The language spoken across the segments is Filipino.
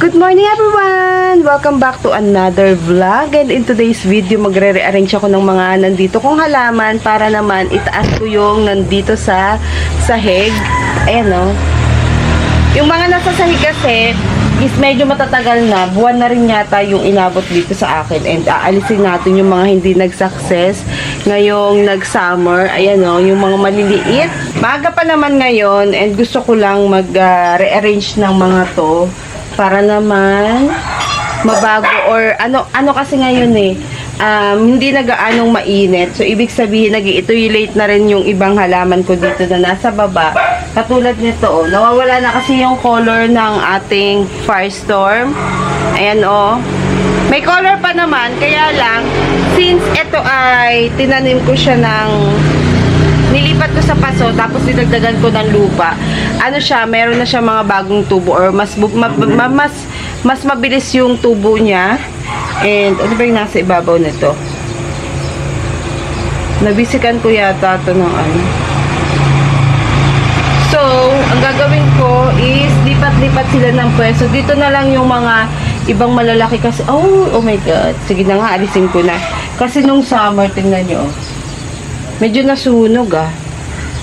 Good morning everyone! Welcome back to another vlog and in today's video magre-rearrange ako ng mga nandito kong halaman para naman itaas ko yung nandito sa sahig. Ayan o. Yung mga nasa sahig kasi is medyo matatagal na. Buwan na rin yata yung inabot dito sa akin and aalisin natin yung mga hindi nag-success ngayong nag-summer. Ayan o, yung mga maliliit. Maga pa naman ngayon and gusto ko lang mag-rearrange ng mga to para naman mabago or ano ano kasi ngayon eh um, hindi na gaanong mainit. So ibig sabihin nag late na rin yung ibang halaman ko dito na nasa baba. Katulad nito oh, nawawala na kasi yung color ng ating firestorm. Ayan oh. May color pa naman kaya lang since ito ay tinanim ko siya ng nilipat ko sa paso tapos dinagdagan ko ng lupa. Ano siya, meron na siya mga bagong tubo or mas ma- ma- mas mas mabilis yung tubo niya. And ano ba yung nasa ibabaw nito? Nabisikan ko yata to ng ano. So, ang gagawin ko is lipat-lipat sila ng pwesto. Dito na lang yung mga ibang malalaki kasi, oh, oh my God. Sige na nga, alisin ko na. Kasi nung summer, tingnan nyo, oh. Medyo nasunog ah.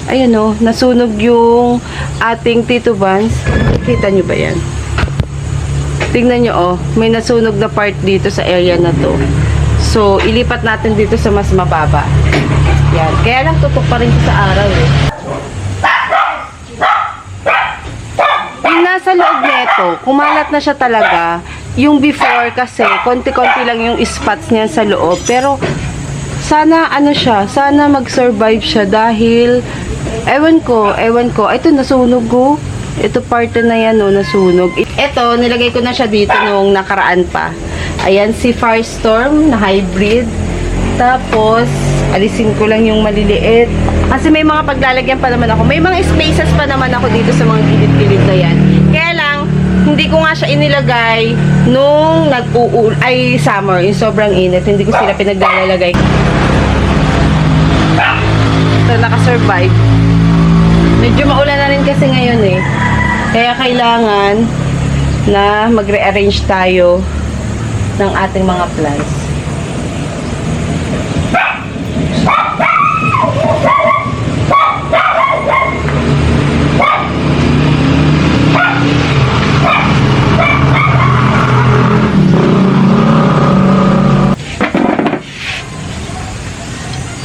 Ayan oh, nasunog yung ating Tito Vans. Kita nyo ba yan? Tingnan nyo oh, may nasunog na part dito sa area na to. So, ilipat natin dito sa mas mababa. Yan. Kaya lang tutok pa rin sa araw eh. Yung nasa loob nito, kumalat na siya talaga. Yung before kasi, konti-konti lang yung spots niya sa loob. Pero, sana ano siya, sana mag-survive siya dahil ewan ko, ewan ko, ito nasunog ko. Ito parte na yan no, nasunog. Ito, nilagay ko na siya dito nung nakaraan pa. Ayan, si Firestorm na hybrid. Tapos, alisin ko lang yung maliliit. Kasi may mga paglalagyan pa naman ako. May mga spaces pa naman ako dito sa mga gilid-gilid na yan. Kaya lang, hindi ko nga siya inilagay nung nag-uul, ay summer, yung sobrang init. Hindi ko sila pinaglalagay. So, nakasurvive. Medyo maulan na rin kasi ngayon eh. Kaya kailangan na mag-rearrange tayo ng ating mga plants.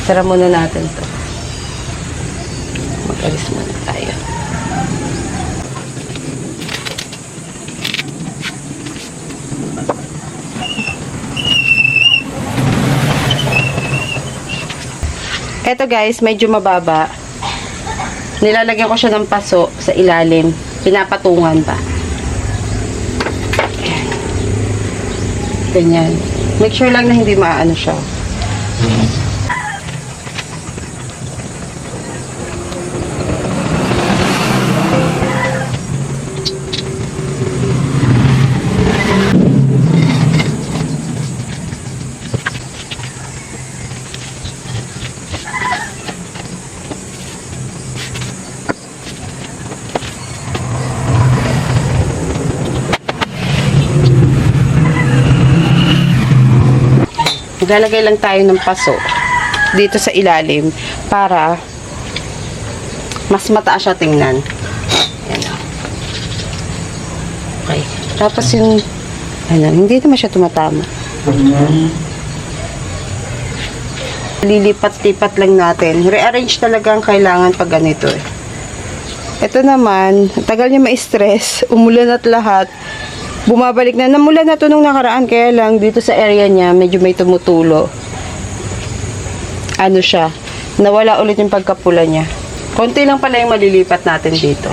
Sara muna natin to. Mag-alis muna tayo. Eto guys, medyo mababa. Nilalagyan ko siya ng paso sa ilalim. Pinapatungan pa. Ganyan. Make sure lang na hindi maano siya. Maglalagay lang tayo ng paso dito sa ilalim para mas mataas siya tingnan. Ayan. Okay. Tapos yung ano, hindi naman siya tumatama. Lilipat-lipat lang natin. Rearrange talaga ang kailangan pag ganito eh. Ito naman, tagal niya ma-stress, umulan at lahat. Bumabalik na. Namulan na to nung nakaraan, kaya lang dito sa area niya, medyo may tumutulo. Ano siya, nawala ulit yung pagkapula niya. Konti lang pala yung malilipat natin dito.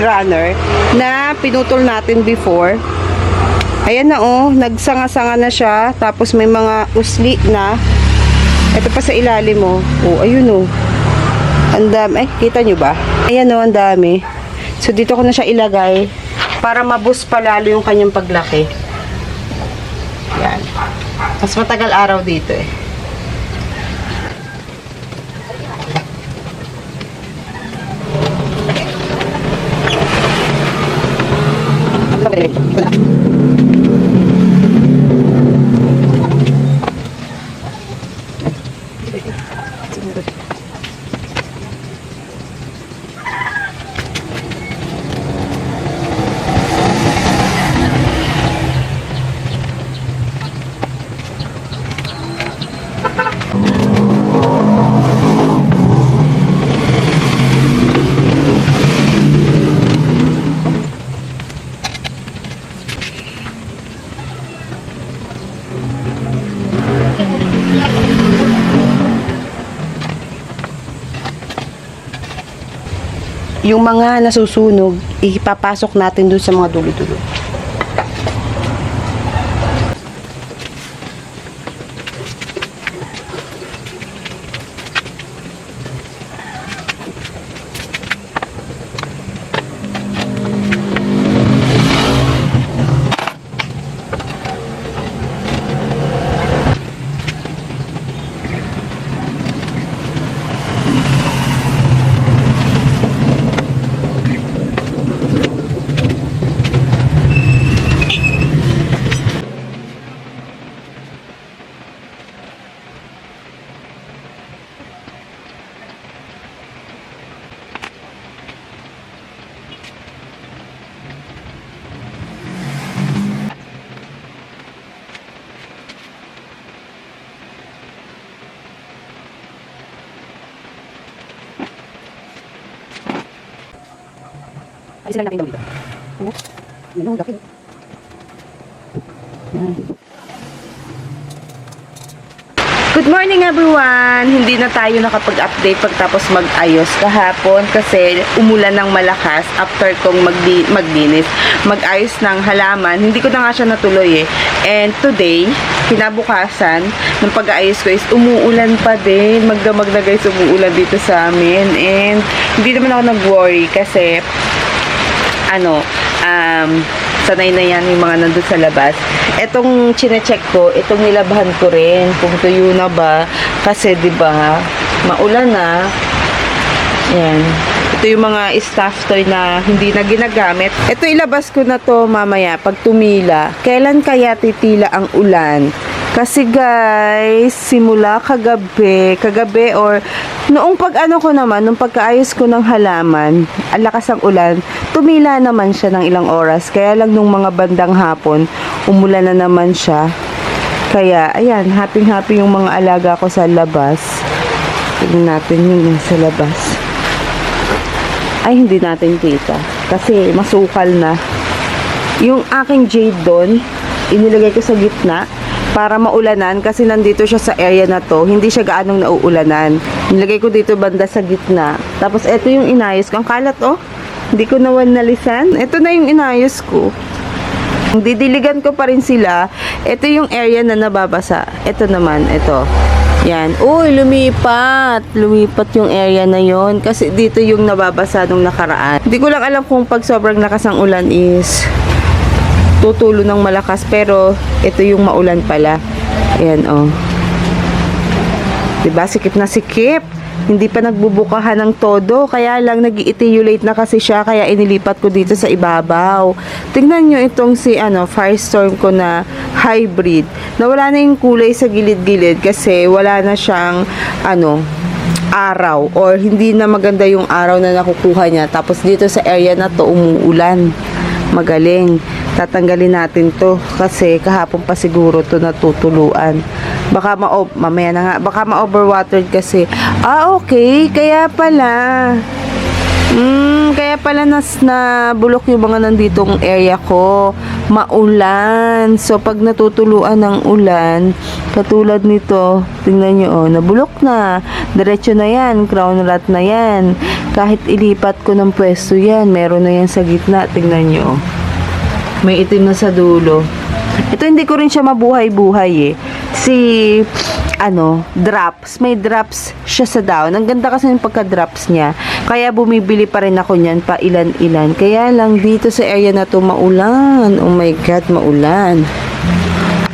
Runner na pinutol natin before. Ayan na oh, nagsanga-sanga na siya. Tapos may mga usli na. Ito pa sa ilalim oh. Oh, ayun oh. Ang dami. Eh, kita nyo ba? Ayan o, ang dami. So, dito ko na siya ilagay para mabus pa lalo yung kanyang paglaki. Yan. Mas matagal araw dito eh. Yung mga nasusunog, ipapasok natin dun sa mga dulo-dulo. Alisin lang natin daw dito. Oo. Yan ang laki. Good morning everyone! Hindi na tayo nakapag-update pagtapos mag-ayos kahapon kasi umulan ng malakas after kong magdi magdinis. Mag-ayos ng halaman. Hindi ko na nga siya natuloy eh. And today, kinabukasan, ng pag-aayos ko is umuulan pa din. Magdamag na guys, umuulan dito sa amin. And hindi naman ako nag-worry kasi ano, um, sanay na yan yung mga nandun sa labas. Etong chinecheck ko, itong nilabahan ko rin kung tuyo na ba. Kasi, di ba, maulan na. Yan. Ito yung mga staff toy na hindi na ginagamit. Ito ilabas ko na to mamaya pag tumila. Kailan kaya titila ang ulan? Kasi guys, simula kagabi, kagabi or noong pag ano ko naman, nung pagkaayos ko ng halaman, ang lakas ng ulan, tumila naman siya ng ilang oras. Kaya lang nung mga bandang hapon, umulan na naman siya. Kaya, ayan, happy-happy yung mga alaga ko sa labas. Tignan natin yun sa labas. Ay, hindi natin kita. Kasi masukal na. Yung aking jade doon, inilagay ko sa gitna para maulanan kasi nandito siya sa area na to. Hindi siya gaanong nauulanan. Nilagay ko dito banda sa gitna. Tapos ito yung inayos ko. Ang kalat oh. Hindi ko nawan nalisan. Ito na yung inayos ko. Didiligan ko pa rin sila. Ito yung area na nababasa. Ito naman, ito. Yan. Uy, lumipat. Lumipat yung area na yon Kasi dito yung nababasa nung nakaraan. Hindi ko lang alam kung pag sobrang lakas ang ulan is tutulo ng malakas. Pero ito yung maulan pala. Ayan, oh. Diba? Sikip na sikip. Hindi pa nagbubukahan ng todo. Kaya lang nag etiolate na kasi siya. Kaya inilipat ko dito sa ibabaw. Tingnan nyo itong si ano, Firestorm ko na hybrid. Nawala na yung kulay sa gilid-gilid kasi wala na siyang ano, araw or hindi na maganda yung araw na nakukuha niya. Tapos dito sa area na to umuulan. Magaling. Tatanggalin natin to kasi kahapon pa siguro to natutuluan. Baka ma mamaya na nga, baka ma-overwatered kasi. Ah, okay. Kaya pala. Mm, kaya pala nas na bulok yung mga nanditong area ko. Maulan. So, pag natutuluan ng ulan, katulad nito, tingnan nyo, oh, nabulok na. Diretso na yan. Crown rat na yan. Kahit ilipat ko ng pwesto yan, meron na yan sa gitna. Tingnan nyo, oh. May itim na sa dulo. Ito hindi ko rin siya mabuhay-buhay eh. Si ano, drops. May drops siya sa down. Ang ganda kasi ng pagka-drops niya. Kaya bumibili pa rin ako niyan pa ilan-ilan. Kaya lang dito sa area na to maulan. Oh my God, maulan.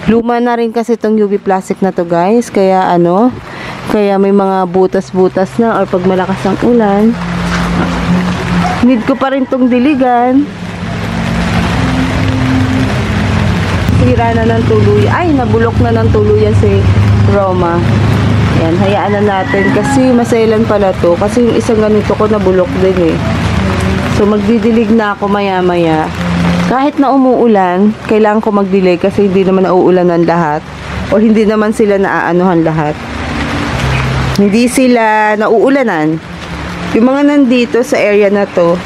Luma na rin kasi itong UV plastic na to guys. Kaya ano, kaya may mga butas-butas na or pag malakas ang ulan. Need ko pa rin tong diligan. Sira na ng tuluyan. Ay, nabulok na ng tuluyan si Roma. Yan, hayaan na natin. Kasi masailan pala to. Kasi yung isang ganito ko nabulok din eh. So, magdidilig na ako maya-maya. Kahit na umuulan, kailangan ko magdilig kasi hindi naman nauulanan lahat. O hindi naman sila naaanuhan lahat. Hindi sila nauulanan. Yung mga nandito sa area na to,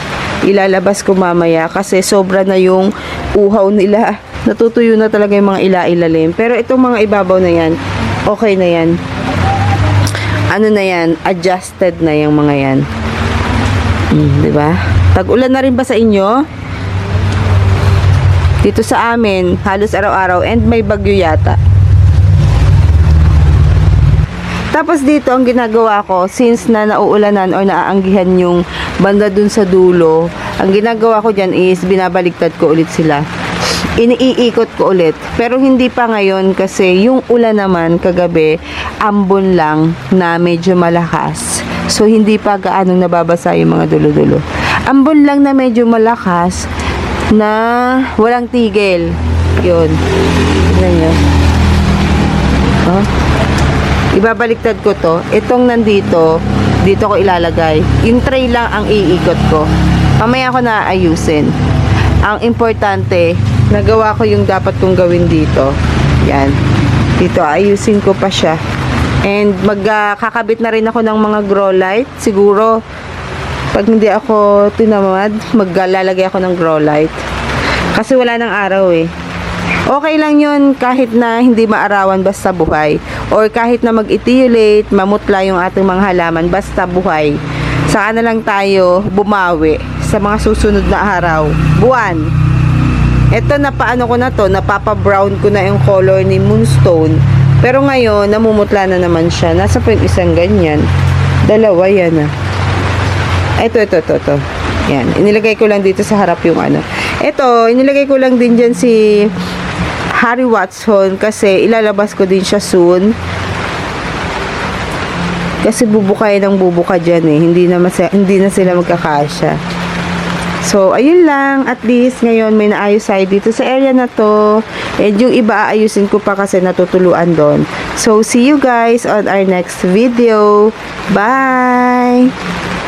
ilalabas ko mamaya kasi sobra na yung uhaw nila. Natutuyo na talaga yung mga ila-ilalim. Pero itong mga ibabaw na yan, okay na yan. Ano na yan, adjusted na yung mga yan. Mm, di ba? Tag-ulan na rin ba sa inyo? Dito sa amin, halos araw-araw and may bagyo yata. Tapos dito, ang ginagawa ko, since na nauulanan or naaanggihan yung banda dun sa dulo, ang ginagawa ko dyan is binabaligtad ko ulit sila. Iniiikot ko ulit. Pero hindi pa ngayon kasi yung ulan naman kagabi, ambon lang na medyo malakas. So, hindi pa gaanong nababasa yung mga dulo-dulo. Ambon lang na medyo malakas na walang tigil. Yun. Tignan nyo. Oh. Ibabaliktad ko to. Itong nandito, dito ko ilalagay. Yung tray lang ang iikot ko. Mamaya ko na ayusin. Ang importante, nagawa ko yung dapat kong gawin dito. Yan. Dito, ayusin ko pa siya. And magkakabit na rin ako ng mga grow light. Siguro, pag hindi ako tinamad, maglalagay ako ng grow light. Kasi wala nang araw eh. Okay lang yun kahit na hindi maarawan basta buhay. Or kahit na mag-etiolate, mamutla yung ating mga halaman basta buhay. Saka na lang tayo bumawi sa mga susunod na araw. Buwan. Ito na paano ko na to, napapa-brown ko na yung color ni Moonstone. Pero ngayon, namumutla na naman siya. Nasa po yung isang ganyan. Dalawa yan ah. Ito, ito, ito, ito. Yan. Inilagay ko lang dito sa harap yung ano. Ito, inilagay ko lang din dyan si Harry Watson kasi ilalabas ko din siya soon. Kasi bubukay ng bubuka dyan eh. Hindi na, masa- hindi na sila magkakasya. So, ayun lang. At least, ngayon may naayos tayo dito sa area na to. And yung iba, aayusin ko pa kasi natutuluan doon. So, see you guys on our next video. Bye!